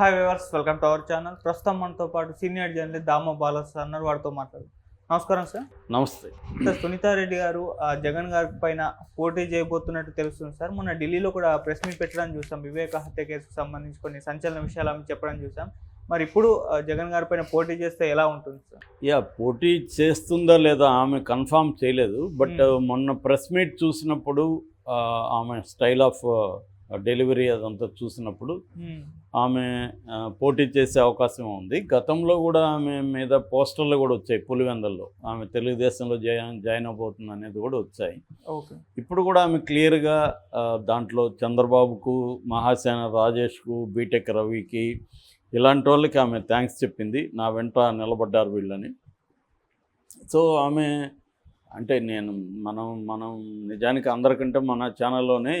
Hi viewers welcome to our channel ప్రస్తుతం మనతో పాటు సీనియర్ జర్నలిస్ట్ దామో బాలస్ అన్నారు వారితో మాట్లాడు నమస్కారం సార్. నమస్తే. సార్ సునీతారెడ్డి గారు జగన్ గారి పైన పోటీ చేయబోతున్నట్టు తెలుస్తుంది సార్. మొన్న ఢిల్లీలో కూడా ప్రెస్ మీట్ పెట్టడం చూసాం. వివేక హత్య కేసుకు సంబంధించి కొన్ని సంచలన విషయాలు ఆమె చెప్పడం చూసాం. మరి ఇప్పుడు జగన్ గారి పైన పోటీ చేస్తే ఎలా ఉంటుంది సార్? యా పోటీ చేస్తుందా లేదా ఆమె కన్ఫామ్ చేయలేదు. బట్. మొన్న ప్రెస్ మీట్ చూసినప్పుడు ఆమె స్టైల్ ఆఫ్ డెలివరీ అదంతా చూసినప్పుడు ఆమె పోటీ చేసే అవకాశం ఉంది. గతంలో కూడా ఆమె మీద పోస్టర్లు కూడా వచ్చాయి పులివెందల్లో. ఆమె తెలుగుదేశంలో జాయిన్ జాయిన్ అవబోతుంది అనేది కూడా వచ్చాయి. ఇప్పుడు కూడా ఆమె క్లియర్గా దాంట్లో చంద్రబాబుకు మహాసేన రాజేష్కు బీటెక్ రవికి ఇలాంటి వాళ్ళకి ఆమె థ్యాంక్స్ చెప్పింది. నా వెంట నిలబడ్డారు వీళ్ళని. సో ఆమె అంటే నేను మనం మనం నిజానికి అందరికంటే మన ఛానల్లోనే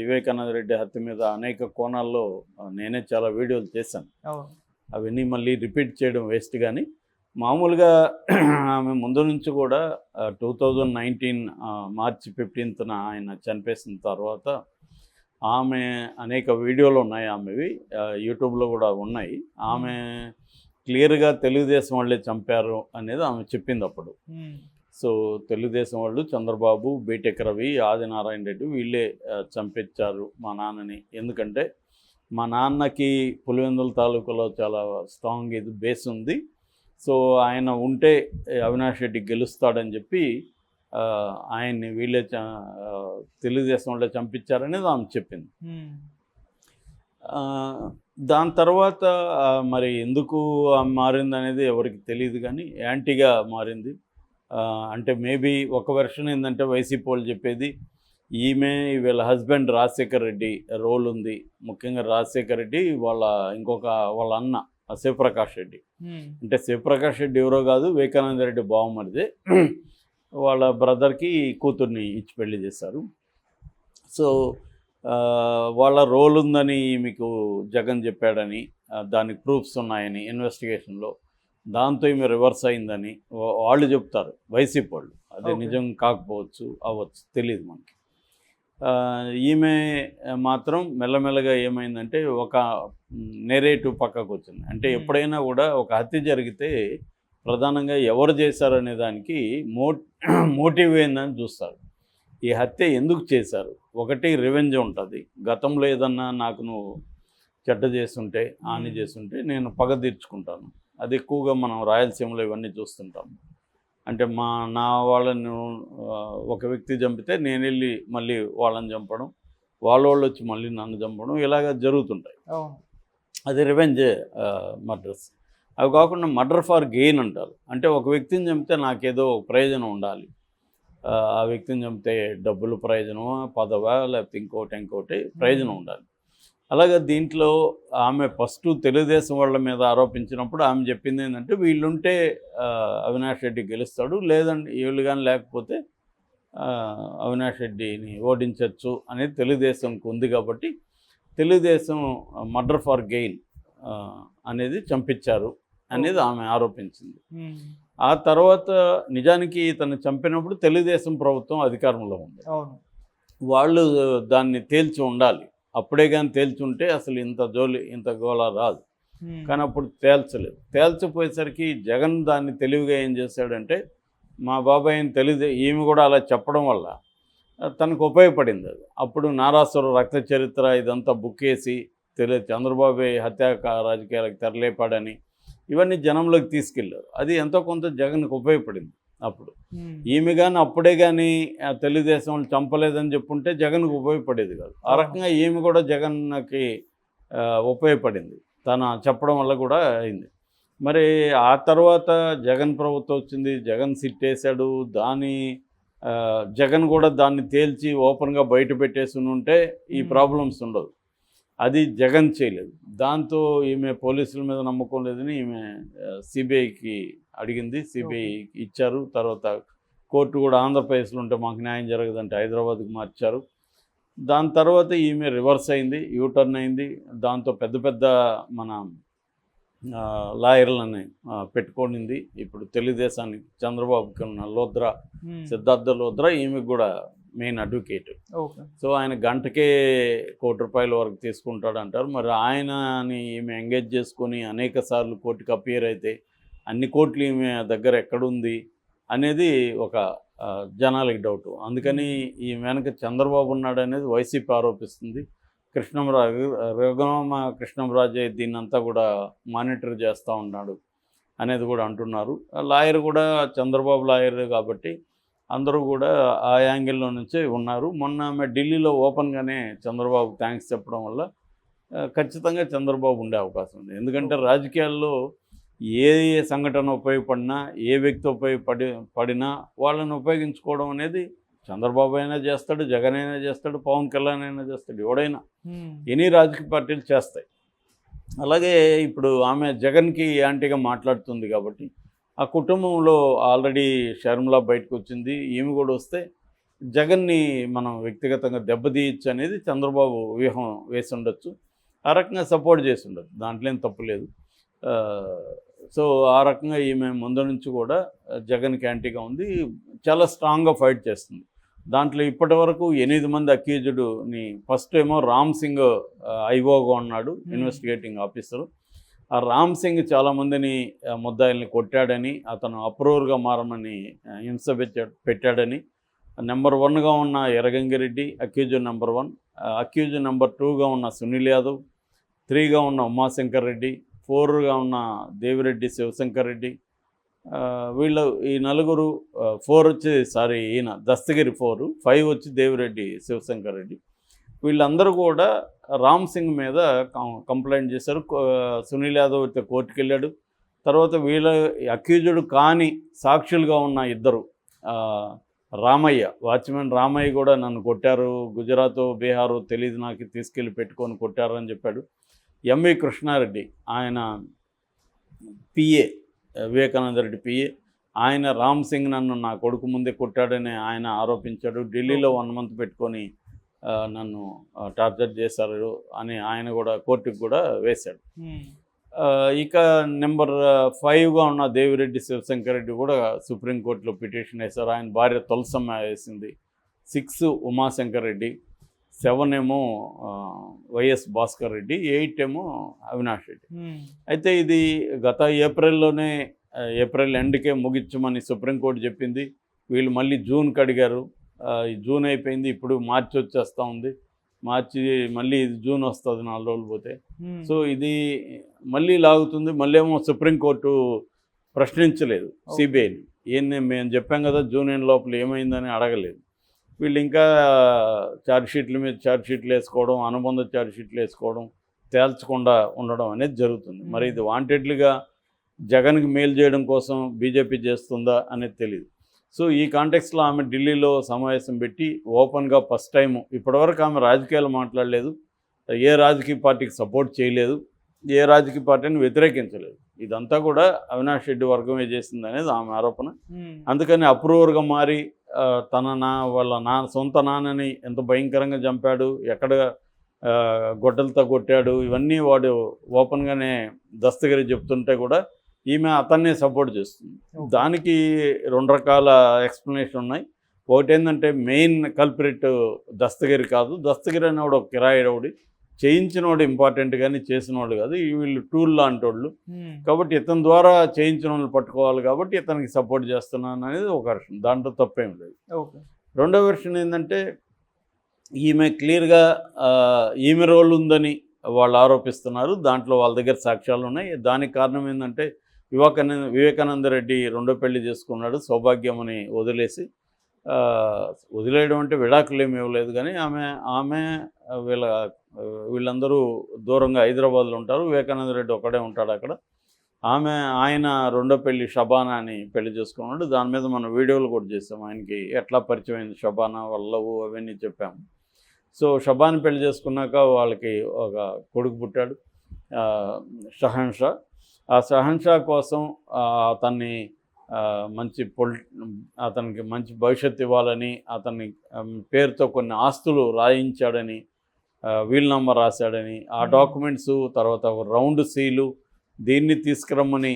వివేకానంద రెడ్డి హత్య మీద అనేక కోణాల్లో నేనే చాలా వీడియోలు చేశాను. అవును. అవన్నీ మళ్ళీ రిపీట్ చేయడం వేస్ట్ కానీ మామూలుగా ఆమె ముందు నుంచి కూడా టూ థౌజండ్ నైన్టీన్ మార్చి ఫిఫ్టీన్త్న ఆయన చనిపేసిన తర్వాత ఆమె అనేక వీడియోలు ఉన్నాయి ఆమెవి యూట్యూబ్లో కూడా ఉన్నాయి. ఆమె క్లియర్గా తెలుగుదేశం వాళ్ళే చంపారు అనేది ఆమె చెప్పింది అప్పుడు. సో తెలుగుదేశం వాళ్ళు చంద్రబాబు బీటెక్ రవి ఆదినారాయణ రెడ్డి వీళ్ళే చంపించారు మా నాన్నని. ఎందుకంటే మా నాన్నకి పులివెందుల తాలూకాలో చాలా స్ట్రాంగ్ ఇది బేస్ ఉంది. సో ఆయన ఉంటే అవినాష్ రెడ్డి గెలుస్తాడని చెప్పి ఆయన్ని వీళ్ళే తెలుగుదేశం వాళ్ళే చంపించారనేది ఆమె చెప్పింది. దాని తర్వాత మరి ఎందుకు ఆమె మారింది అనేది ఎవరికి తెలియదు కానీ యాంటీగా మారింది. అంటే మేబీ ఒక వెర్షన్ ఏంటంటే వైసీపీ వాళ్ళు చెప్పేది ఈమె వీళ్ళ హస్బెండ్ రాజశేఖర్ రెడ్డి రోల్ ఉంది. ముఖ్యంగా రాజశేఖర్ రెడ్డి వాళ్ళ ఇంకొక వాళ్ళ అన్న శివప్రకాష్ రెడ్డి. అంటే శివప్రకాష్ రెడ్డి ఎవరో కాదు వివేకానంద రెడ్డి బావమరిదే. వాళ్ళ బ్రదర్కి కూతుర్ని ఇచ్చి పెళ్ళి చేశారు. సో వాళ్ళ రోల్ ఉందని మీకు జగన్ చెప్పాడని దానికి ప్రూఫ్స్ ఉన్నాయని ఇన్వెస్టిగేషన్లో దాంతో ఈమె రివర్స్ అయిందని వాళ్ళు చెప్తారు. వైసీపీ వాళ్ళు. అదే. నిజం కాకపోవచ్చు అవ్వచ్చు తెలియదు మనకి. ఈమె మాత్రం మెల్లమెల్లగా ఏమైందంటే ఒక నెరేటివ్ పక్కకు వచ్చింది. అంటే. ఎప్పుడైనా కూడా ఒక హత్య జరిగితే ప్రధానంగా ఎవరు చేశారనే దానికి మో మోటివ్ ఏందని చూస్తారు. ఈ హత్య ఎందుకు చేశారు? ఒకటి రివెంజ్ ఉంటుంది. గతంలో ఏదన్నా నాకు నువ్వు చెడ్డ చేస్తుంటే హాని. చేస్తుంటే నేను పగ తీర్చుకుంటాను. అది ఎక్కువగా మనం రాయలసీమలో ఇవన్నీ చూస్తుంటాం. అంటే మా నా వాళ్ళని ఒక వ్యక్తి చంపితే నేను వెళ్ళి మళ్ళీ వాళ్ళని చంపడం వాళ్ళ వాళ్ళు వచ్చి మళ్ళీ నన్ను చంపడం ఇలాగ జరుగుతుంటాయి. అది రివెంజ్ మర్డర్స్ అవి కాకుండా మర్డర్ ఫర్ గెయిన్ అంటారు. అంటే ఒక వ్యక్తిని చంపితే నాకేదో ప్రయోజనం ఉండాలి. ఆ, ఆ వ్యక్తిని చంపితే డబ్బులు ప్రయోజనమా పదవా లేకపోతే ఇంకోటి ఇంకోటి ప్రయోజనం ఉండాలి. అలాగే దీంట్లో ఆమె ఫస్ట్ తెలుగుదేశం వాళ్ళ మీద ఆరోపించినప్పుడు ఆమె చెప్పింది ఏంటంటే వీళ్ళుంటే అవినాష్ రెడ్డి గెలుస్తాడు లేదండి వీళ్ళు కానీ లేకపోతే అవినాష్ రెడ్డిని ఓడించవచ్చు అనేది తెలుగుదేశంకి ఉంది కాబట్టి తెలుగుదేశం మర్డర్ ఫర్ గెయిన్ అనేది చంపించారు అనేది ఆమె ఆరోపించింది. ఉమ్, ఆ తర్వాత నిజానికి ఇతను చంపినప్పుడు తెలుగుదేశం ప్రభుత్వం అధికారంలో ఉంది. వాళ్ళు దాన్ని తేల్చి ఉండాలి. అప్పుడే కానీ తేల్చి ఉంటే అసలు ఇంత జోలి ఇంత గోళ రాదు. కానీ అప్పుడు తేల్చలేదు. తేల్చిపోయేసరికి జగన్ దాన్ని తెలివిగా ఏం చేశాడంటే మా బాబాయ్ని తెలియదు ఈమె కూడా అలా చెప్పడం వల్ల తనకు ఉపయోగపడింది అది. అప్పుడు నారాసుర రక్త చరిత్ర ఇదంతా బుక్ వేసి తెలి చంద్రబాబు హత్యా రాజకీయాలకు తెరలేపాడని ఇవన్నీ జనంలోకి తీసుకెళ్ళారు. అది ఎంతో కొంత జగన్కి ఉపయోగపడింది. అప్పుడు. ఈమె కానీ అప్పుడే కానీ తెలుగుదేశం వాళ్ళు చంపలేదని చెప్పుంటే జగన్కు ఉపయోగపడేది కాదు. ఆ రకంగా ఈమె కూడా జగన్కి ఉపయోగపడింది. తన చెప్పడం వల్ల కూడా అయింది. మరి ఆ తర్వాత జగన్ ప్రభుత్వం వచ్చింది. జగన్ సిట్ వేశాడు దాని జగన్ కూడా దాన్ని తేల్చి ఓపెన్గా బయట పెట్టేసి ఉంటే ఈ. ప్రాబ్లమ్స్ ఉండదు అది జగన్ చేయలేదు. దాంతో ఈమె పోలీసుల మీద నమ్మకం లేదని ఈమె సిబిఐకి అడిగింది. సిబిఐ ఇచ్చారు. తర్వాత కోర్టు కూడా ఆంధ్రప్రదేశ్లో ఉంటే మాకు న్యాయం జరగదంటే హైదరాబాద్కి మార్చారు. దాని తర్వాత ఈమె రివర్స్ అయింది యూటర్న్ అయింది. దాంతో పెద్ద పెద్ద మన లాయర్లని పెట్టుకోనింది. ఇప్పుడు తెలుగుదేశానికి చంద్రబాబుకి ఉన్న లోద్రా సిద్ధార్థ లోద్రా ఈమెకు కూడా మెయిన్ అడ్వకేట్ సో ఆయన గంటకే కోటి రూపాయల వరకు తీసుకుంటాడు అంటారు మరి ఆయనని ఈమె ఎంగేజ్ చేసుకొని అనేక సార్లు కోర్టుకి అపియర్ అయితే అన్ని కోట్లు ఈమె దగ్గర ఎక్కడుంది అనేది ఒక జనాలకి డౌట్ అందుకని ఈ వెనక చంద్రబాబు ఉన్నాడు అనేది వైసీపీ ఆరోపిస్తుంది. కృష్ణంరాజు రఘురామ కృష్ణంరాజే దీన్నంతా కూడా మానిటర్ చేస్తూ ఉన్నాడు అనేది కూడా అంటున్నారు. లాయర్ కూడా చంద్రబాబు లాయర్ కాబట్టి అందరూ కూడా ఆ యాంగిల్లో నుంచే ఉన్నారు. మొన్న ఆమె ఢిల్లీలో ఓపెన్గానే చంద్రబాబు థ్యాంక్స్ చెప్పడం వల్ల ఖచ్చితంగా చంద్రబాబు ఉండే అవకాశం ఉంది. ఎందుకంటే రాజకీయాల్లో ఏ ఏ సంఘటన ఉపయోగపడినా ఏ వ్యక్తి ఉపయోగపడి పడినా వాళ్ళని ఉపయోగించుకోవడం అనేది చంద్రబాబు అయినా చేస్తాడు జగన్ అయినా చేస్తాడు పవన్ కళ్యాణ్ అయినా చేస్తాడు ఎవడైనా. ఎనీ రాజకీయ పార్టీలు చేస్తాయి. అలాగే ఇప్పుడు ఆమె జగన్కి యాంటీగా మాట్లాడుతుంది కాబట్టి ఆ కుటుంబంలో ఆల్రెడీ షర్మిల బయటకు వచ్చింది. ఈమె కూడా వస్తే జగన్ని మనం వ్యక్తిగతంగా దెబ్బతీయచ్చు అనేది చంద్రబాబు వ్యూహం వేసి ఉండొచ్చు. ఆ రకంగా సపోర్ట్ చేసి ఉండొచ్చు. దాంట్లో ఏం తప్పు లేదు. సో ఆ రకంగా ఈమె ముందు నుంచి కూడా జగన్కి యాంటీగా ఉంది. చాలా స్ట్రాంగ్గా ఫైట్ చేస్తుంది. దాంట్లో ఇప్పటి వరకు ఎనిమిది మంది అక్యూజ్డ్ని ఫస్ట్ ఏమో రామ్ సింగ్ ఐఓగా ఉన్నాడు ఇన్వెస్టిగేటింగ్ ఆఫీసరు. ఆ రామ్ సింగ్ చాలామందిని ముద్దాయిల్ని కొట్టాడని అతను అప్రూవర్గా మారమని హింస పెట్టాడని. నెంబర్ వన్గా ఉన్న Erra Gangi Reddy accused number one accused number టూగా ఉన్న సునీల్ యాదవ్ త్రీగా ఉన్న ఉమాశంకర్ రెడ్డి ఫోర్గా ఉన్న దేవిరెడ్డి శివశంకర్ రెడ్డి వీళ్ళు ఈ నలుగురు ఫోర్ వచ్చి సారీ ఈయన దస్తగిరి ఫోర్ ఫైవ్ వచ్చి దేవిరెడ్డి శివశంకర్ రెడ్డి. వీళ్ళందరూ కూడా రామ్ సింగ్ మీద కంప్లైంట్ చేశారు. సునీల్ యాదవ్ అయితే కోర్టుకు వెళ్ళాడు తర్వాత వీళ్ళ అక్యూజుడు కాని సాక్షులుగా ఉన్న ఇద్దరు రామయ్య వాచ్మెన్ రామయ్య కూడా నన్ను కొట్టారు. గుజరాత్ బీహారు తెలియదు నాకు తీసుకెళ్ళి పెట్టుకొని కొట్టారు అని చెప్పాడు. ఎంవి కృష్ణారెడ్డి ఆయన పిఏ వివేకానంద రెడ్డి పిఏ ఆయన రామ్ సింగ్ నన్ను నా కొడుకు ముందే కొట్టాడని ఆయన ఆరోపించాడు. ఢిల్లీలో వన్ మంత్ పెట్టుకొని నన్ను టార్చర్ చేశారు అని ఆయన కూడా కోర్టుకు కూడా వేశాడు. ఇక నెంబర్ ఫైవ్గా ఉన్న దేవిరెడ్డి శివశంకర్ రెడ్డి కూడా సుప్రీంకోర్టులో పిటిషన్ వేశారు. ఆయన భార్య తులసమ్మ వేసింది. సిక్స్ ఉమాశంకర్ రెడ్డి సెవెన్ ఏమో వైఎస్ భాస్కర్ రెడ్డి ఎయిట్ ఏమో అవినాష్ రెడ్డి. అయితే ఇది గత ఏప్రిల్లోనే ఏప్రిల్ ఎండ్కే ముగించమని సుప్రీంకోర్టు చెప్పింది. వీళ్ళు మళ్ళీ జూన్కి అడిగారు. జూన్ అయిపోయింది ఇప్పుడు మార్చి వచ్చేస్తూ ఉంది. మార్చి మళ్ళీ ఇది జూన్ వస్తుంది నాలుగు రోజులు పోతే. సో ఇది మళ్ళీ లాగుతుంది మళ్ళీ ఏమో సుప్రీంకోర్టు ప్రశ్నించలేదు. సిబిఐని. ఏంది మేము చెప్పాం కదా జూన్ ఎండ్ లోపల ఏమైందని అడగలేదు. వీళ్ళు ఇంకా ఛార్జ్ షీట్ల మీద ఛార్జ్ షీట్లు వేసుకోవడం అనుబంధ ఛార్జ్ షీట్లు వేసుకోవడం తేల్చకుండా ఉండడం అనేది జరుగుతుంది. మరి ఇది వాంటెడ్లీగా జగన్కి మేలు చేయడం కోసం బీజేపీ చేస్తుందా అనేది తెలియదు సో ఈ కాంటెక్స్లో ఆమె ఢిల్లీలో సమావేశం పెట్టి ఓపెన్గా ఫస్ట్ టైం ఇప్పటివరకు ఆమె రాజకీయాలు మాట్లాడలేదు. ఏ రాజకీయ పార్టీకి సపోర్ట్ చేయలేదు. ఏ రాజకీయ పార్టీని వ్యతిరేకించలేదు. ఇదంతా కూడా అవినాష్ రెడ్డి వర్గమే చేసింది అనేది ఆమె ఆరోపణ. అందుకని అప్రూవర్గా మారి తన నా వాళ్ళ నా సొంత నాన్నని ఎంత భయంకరంగా చంపాడు ఎక్కడ గొడ్డలతో కొట్టాడు ఇవన్నీ వాడు ఓపెన్గానే దస్తగిరి చెప్తుంటే కూడా ఈమె అతన్నే సపోర్ట్ చేస్తుంది. దానికి రెండు రకాల ఎక్స్ప్లెనేషన్ ఉన్నాయి. ఒకటి ఏంటంటే మెయిన్ కల్పరేట్ దస్తగిరి కాదు. దస్తగిరి అనేవాడు ఒక కిరాయిడవుడి చేయించినవాడు ఇంపార్టెంట్ కానీ చేసినవాడు కాదు. ఈ వీళ్ళు టూల్ లాంటి వాళ్ళు. కాబట్టి ఇతని ద్వారా చేయించిన వాళ్ళు పట్టుకోవాలి కాబట్టి ఇతనికి సపోర్ట్ చేస్తున్నాను అనేది ఒక వెర్షన్. దాంట్లో తప్పేం లేదు. రెండో వెర్షన్ ఏంటంటే ఈమె క్లియర్గా ఈమె రోల్ ఉందని వాళ్ళు ఆరోపిస్తున్నారు. దాంట్లో వాళ్ళ దగ్గర సాక్ష్యాలు ఉన్నాయి దానికి కారణం ఏంటంటే వివేకానంద వివేకానంద రెడ్డి రెండో పెళ్ళి చేసుకున్నాడు సౌభాగ్యం అని వదిలేసి వదిలేయడం అంటే విడాకులు ఏమి ఇవ్వలేదు కానీ ఆమె ఆమె వీళ్ళ వీళ్ళందరూ దూరంగా హైదరాబాద్లో ఉంటారు వివేకానంద రెడ్డి ఒకడే ఉంటాడు అక్కడ. ఆమె ఆయన రెండో పెళ్ళి షబానా అని పెళ్ళి చేసుకున్నాడు. దాని మీద మనం వీడియోలు కూడా చేసాం ఆయనకి ఎట్లా పరిచయం అయింది షబానా వల్లవు అవన్నీ చెప్పాము సో షబాని పెళ్ళి చేసుకున్నాక వాళ్ళకి ఒక కొడుకు పుట్టాడు ఆ, షహన్ షా ఆ షహన్ షా కోసం అతన్ని మంచి పొలి అతనికి మంచి భవిష్యత్తు ఇవ్వాలని అతన్ని ఆ, పేరుతో కొన్ని ఆస్తులు రాయించాడని వీల్ నంబర్ రాశాడని ఆ. డాక్యుమెంట్స్ తర్వాత ఒక రౌండ్ సీలు దీన్ని తీసుకురమ్మని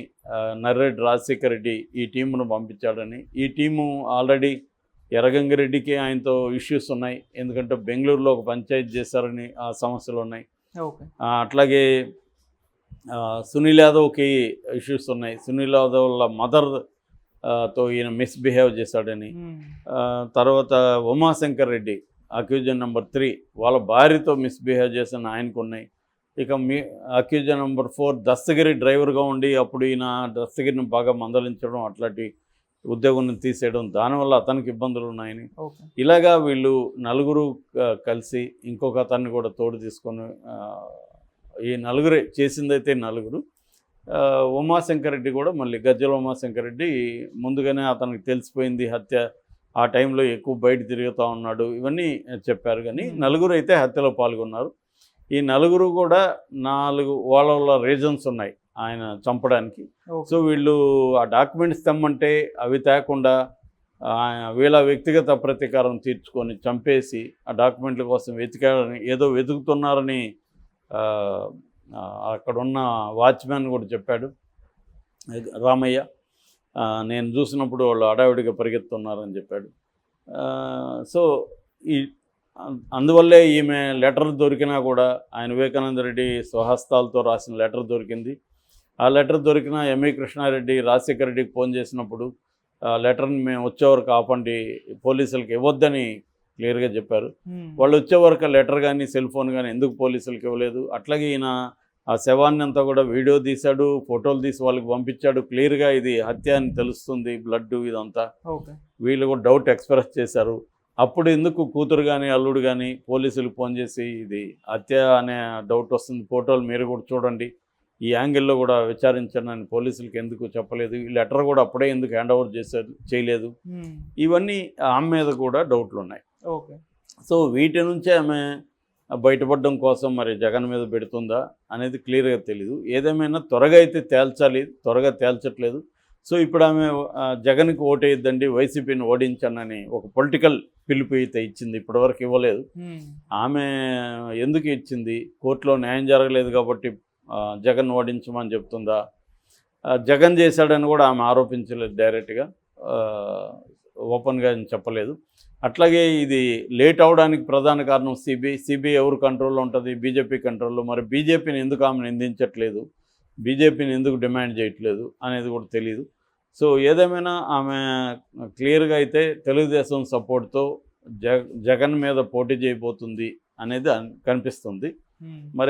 నర్రెడ్డి రాజశేఖర రెడ్డి ఈ టీమును పంపించాడని ఈ టీము ఆల్రెడీ ఎర్రగంగిరెడ్డికి ఆయనతో ఇష్యూస్ ఉన్నాయి ఎందుకంటే బెంగళూరులో ఒక పంచాయతీ చేశారని ఆ సమస్యలు ఉన్నాయి అట్లాగే సునీల్ యాదవ్కి ఇష్యూస్ ఉన్నాయి. సునీల్ యాదవ్ వాళ్ళ మదర్తో ఈయన మిస్బిహేవ్ చేశాడని. ఆ, తర్వాత Umashankar Reddy accused number three వాళ్ళ భార్యతో మిస్బిహేవ్ చేసిన ఆయనకు ఉన్నాయి ఇక మీ అక్యూజన్ నెంబర్ ఫోర్ దస్తగిరి డ్రైవర్గా ఉండి అప్పుడు ఈయన దస్తగిరిని బాగా మందలించడం అట్లాంటి ఉద్యోగం తీసేయడం దానివల్ల అతనికి ఇబ్బందులు ఉన్నాయని. ఇలాగా వీళ్ళు నలుగురు కలిసి ఇంకొక అతన్ని కూడా తోడు తీసుకొని ఈ నలుగురే చేసిందైతే నలుగురు. ఉమాశంకర్ రెడ్డి కూడా మళ్ళీ గజ్జల ఉమాశంకర్ రెడ్డి ముందుగానే అతనికి తెలిసిపోయింది హత్య. ఆ టైంలో ఎక్కువ బయట తిరుగుతూ ఉన్నాడు. ఇవన్నీ చెప్పారు కానీ. నలుగురు అయితే హత్యలో పాల్గొన్నారు. ఈ నలుగురు కూడా నాలుగు వాళ్ళ వాళ్ళ రీజన్స్ ఉన్నాయి ఆయన చంపడానికి. సో వీళ్ళు ఆ డాక్యుమెంట్స్ తెమ్మంటే అవి తేకుండా వీళ్ళ వ్యక్తిగత ప్రతీకారం తీర్చుకొని చంపేసి ఆ డాక్యుమెంట్ల కోసం వెతికారని ఏదో వెతుకుతున్నారని అక్కడున్న వాచ్మ్యాన్ కూడా చెప్పాడు. రామయ్య నేను చూసినప్పుడు వాళ్ళు అడావిడిగా పరిగెత్తున్నారని చెప్పాడు. సో ఈ అందువల్లే ఈమె లెటర్ దొరికినా కూడా ఆయన వివేకానంద రెడ్డి స్వహస్తాలతో రాసిన లెటర్ దొరికింది. ఆ లెటర్ దొరికిన ఎంఈ కృష్ణారెడ్డి రాజశేఖర రెడ్డికి ఫోన్ చేసినప్పుడు ఆ లెటర్ని మేము వచ్చేవరకు ఆపండి పోలీసులకు ఇవ్వద్దని క్లియర్గా చెప్పారు. వాళ్ళు వచ్చే వరకు లెటర్ కానీ సెల్ ఫోన్ కానీ ఎందుకు పోలీసులకు ఇవ్వలేదు? అట్లాగే ఈయన ఆ శవాన్ని అంతా కూడా వీడియో తీశాడు ఫోటోలు తీసి వాళ్ళకి పంపించాడు. క్లియర్గా ఇది హత్య అని తెలుస్తుంది బ్లడ్ ఇదంతా. వీళ్ళు కూడా డౌట్ ఎక్స్ప్రెస్ చేశారు. అప్పుడు ఎందుకు కూతురు కానీ అల్లుడు కానీ పోలీసులకు ఫోన్ చేసి ఇది హత్య అనే డౌట్ వస్తుంది? ఫోటోలు మీరు కూడా చూడండి. ఈ యాంగిల్లో కూడా విచారించండి అని పోలీసులకు ఎందుకు చెప్పలేదు? ఈ లెటర్ కూడా అప్పుడే ఎందుకు హ్యాండ్ ఓవర్ చేశారు చేయలేదు. ఇవన్నీ ఆమె మీద కూడా డౌట్లు ఉన్నాయి. ఓకే. సో వీటి నుంచే ఆమె బయటపడడం కోసం మరి జగన్ మీద పెడుతుందా అనేది క్లియర్గా తెలియదు ఏదేమైనా త్వరగా అయితే తేల్చాలి త్వరగా తేల్చట్లేదు. సో ఇప్పుడు ఆమె జగన్కి ఓటేయద్దండి వైసీపీని ఓడించండి ఒక పొలిటికల్ పిలుపు అయితే ఇచ్చింది ఇప్పటివరకు ఇవ్వలేదు. ఆమె ఎందుకు ఇచ్చింది? కోర్టులో న్యాయం జరగలేదు కాబట్టి జగన్ ఓడించమని చెప్తుందా? జగన్ చేశాడని కూడా ఆమె ఆరోపించలేదు డైరెక్ట్గా. ఓపెన్గా చెప్పలేదు. అట్లాగే ఇది లేట్ అవడానికి ప్రధాన కారణం సిబిఐ సిబిఐ ఎవరు కంట్రోల్లో ఉంటుంది? బీజేపీ కంట్రోల్లో మరి బీజేపీని ఎందుకు ఆమె నిందించట్లేదు? బీజేపీని ఎందుకు డిమాండ్ చేయట్లేదు అనేది కూడా తెలియదు సో ఏదేమైనా ఆమె క్లియర్గా అయితే తెలుగుదేశం సపోర్ట్తో జగ జగన్ మీద పోటీ చేయబోతుంది అనేది అన్- కనిపిస్తుంది. మరి